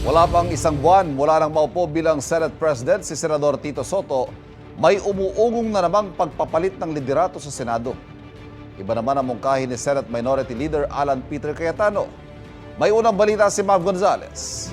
Wala pang isang buwan mula nang maupo bilang Senate President si Senador Tito Soto, may umuungong na namang pagpapalit ng liderato sa Senado. Iba naman ang mungkahi ni Senate Minority Leader Alan Peter Cayetano. May unang balita si Mav Gonzalez.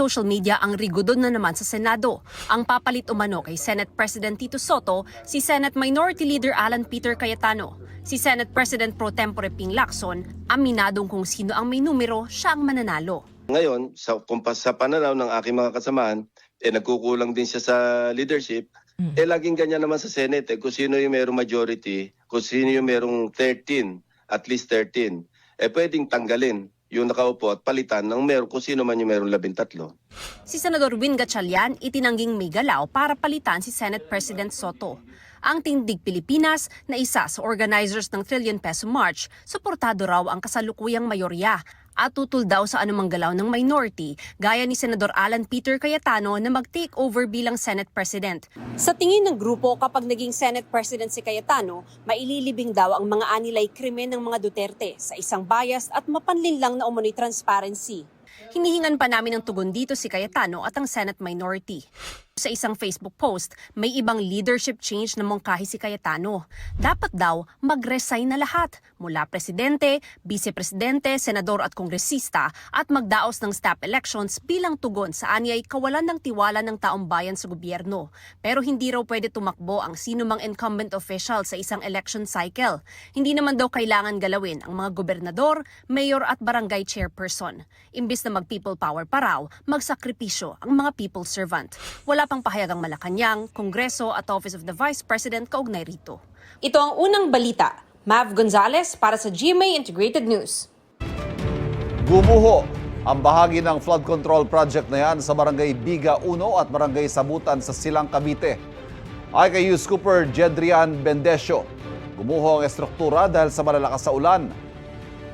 Social media ang rigudon na naman sa Senado. Ang papalit umano kay Senate President Tito Soto, si Senate Minority Leader Alan Peter Cayetano. Si Senate President Pro Tempore Ping Lacson, aminadong kung sino ang may numero, siya ang mananalo. Ngayon, sa, kumpas sa pananaw ng aking mga kasamahan, eh nagkukulang din siya sa leadership. Eh laging ganyan naman sa Senate, eh, kung sino yung merong majority, kung sino yung merong 13, at least 13, eh pwedeng tanggalin yung nakaupo at palitan ng meron kung sino man yung merong labintatlo. Si Senador Win Gatchalian itinangging may galaw para palitan si Senate President Soto. Ang Tindig Pilipinas na isa sa organizers ng Trillion Peso March, suportado raw ang kasalukuyang mayorya at tutol daw sa anumang galaw ng minority gaya ni Senador Alan Peter Cayetano na mag-take over bilang Senate President. Sa tingin ng grupo, kapag naging Senate President si Cayetano, maililibing daw ang mga anilay krimen ng mga Duterte sa isang biased at mapanlinlang na umano'y transparency. Hinihingan pa namin ng tugon dito si Cayetano at ang Senate minority. Sa isang Facebook post, may ibang leadership change na mungkahi si Cayetano. Dapat daw mag-resign na lahat mula presidente, vice-presidente, senador at kongresista at magdaos ng staff elections bilang tugon sa anyay kawalan ng tiwala ng taong bayan sa gobyerno. Pero hindi raw pwede tumakbo ang sino mang incumbent official sa isang election cycle. Hindi naman daw kailangan galawin ang mga gobernador, mayor at barangay chairperson. Imbis na mag-people power pa raw, magsakripisyo ang mga people servant. Wala pang pahayag ang Malacanang, Kongreso at Office of the Vice President kaugnay rito. Ito ang unang balita. Mav Gonzalez para sa GMA Integrated News. Gumuho ang bahagi ng flood control project na yan sa Barangay Biga 1 at Barangay Sabutan sa Silang Cavite. Ay kay Yus Cooper Jedrian Bendesio, gumuho ang estruktura dahil sa malalakas sa ulan.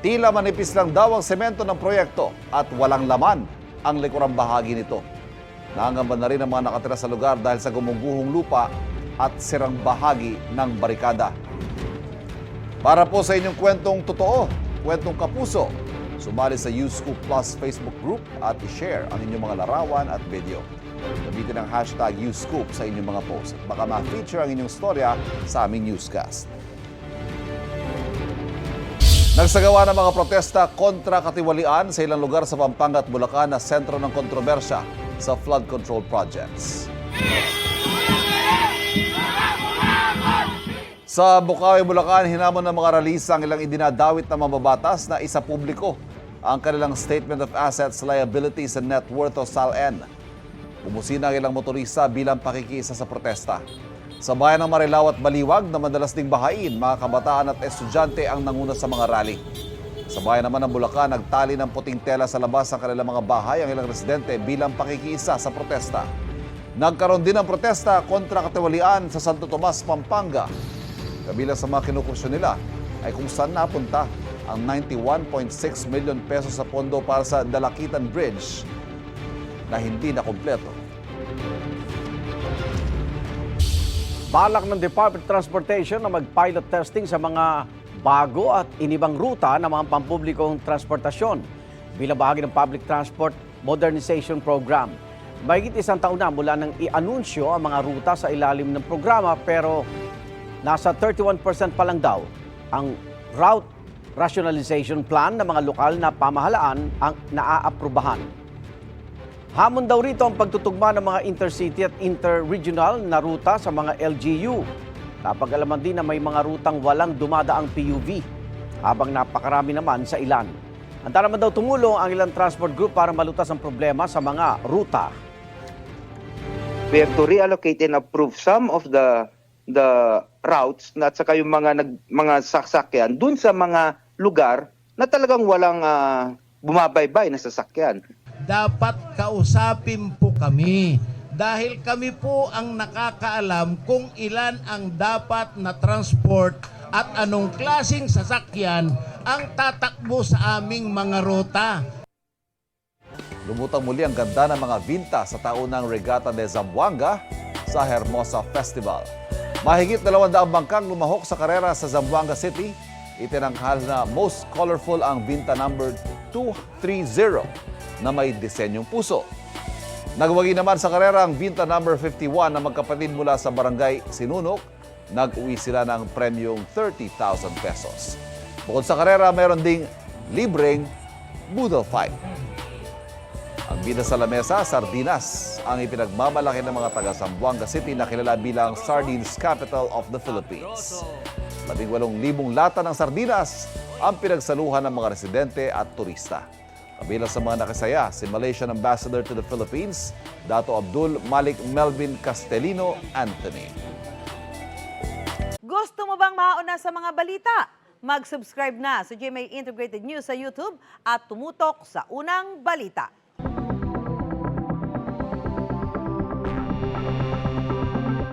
Tila manipis lang daw ang semento ng proyekto at walang laman ang likurang bahagi nito. Nangangamba na rin ang mga nakatira sa lugar dahil sa gumuguhong lupa at sirang bahagi ng barikada. Para po sa inyong kwentong totoo, kwentong kapuso, sumali sa UScoop Plus Facebook group at i-share ang inyong mga larawan at video. Gamitin ang hashtag UScoop sa inyong mga posts at baka ma-feature ang inyong storya sa aming newscast. Nagsagawa ng mga protesta kontra katiwalian sa ilang lugar sa Pampanga at Bulacan na sentro ng kontrobersya sa flood control projects. Sa Bukawi, Bulacan, hinamon ng mga ralisa ang ilang idinadawit na mababatas na isa publiko ang kanilang Statement of Assets, Liabilities and Net Worth o SALN. Bumusina ang ilang motorista bilang pakikisa sa protesta. Sa bayan ng Marilao at Baliwag na madalas ding bahain, mga kabataan at estudyante ang nanguna sa mga rally. Sa bayan naman ng Bulacan, nagtali ng puting tela sa labas ng kanilang mga bahay ang ilang residente bilang pakikisa sa protesta. Nagkaroon din ng protesta kontra katiwalian sa Santo Tomas, Pampanga. Kabilang sa mga kinukusyon nila ay kung saan napunta ang 91.6 million pesos sa pondo para sa Dalakitan Bridge na hindi na kumpleto. Balak ng Department of Transportation na mag-pilot testing sa mga bago at inibang ruta ng mga pampublikong transportasyon bilang bahagi ng Public Transport Modernization Program. Mahigit isang taon na mula nang i-anunsyo ang mga ruta sa ilalim ng programa pero nasa 31% pa lang daw ang route rationalization plan ng mga lokal na pamahalaan ang naaaprubahan. Hamon daw rito ang pagtutugma ng mga intercity at interregional na ruta sa mga LGU. Napag-alaman din na may mga rutang walang dumadaang PUV, habang napakarami naman sa ilan. Handa naman daw tumulong ang ilang transport group para malutas ang problema sa mga ruta. we have to reallocate and approve some of the the routes na at saka yung mga nag, mga sasakyan dun sa mga lugar na talagang walang ah, bumabaybay na sasakyan. dapat kausapin po kami dahil kami po ang nakakaalam kung ilan ang dapat na transport at anong klasing sasakyan ang tatakbo sa aming mga ruta. Lumutang muli ang ganda ng mga vinta sa taunang Regata de Zamboanga sa Hermosa Festival. Mahigit 200 bangkang lumahok sa karera sa Zamboanga City Itinanghal na most colorful ang Vinta number 230 na may disenyong puso. Nagwagi naman sa karera ang Vinta number 51 na magkapatid mula sa barangay Sinunok. Nag-uwi sila ng premyong 30,000 pesos. Bukod sa karera, mayroon ding libreng Boodle Fight. Ang bida sa lamesa, sardinas, ang ipinagmamalaki ng mga taga Zamboanga City na kilala bilang Sardines Capital of the Philippines. Labing walong libong lata ng sardinas ang pinagsaluhan ng mga residente at turista. Kabilang sa mga nakasaya, si Malaysian Ambassador to the Philippines, Dato Abdul Malik Melvin Castellino Anthony. Gusto mo bang mauna sa mga balita? Mag-subscribe na sa GMA Integrated News sa YouTube at tumutok sa unang balita.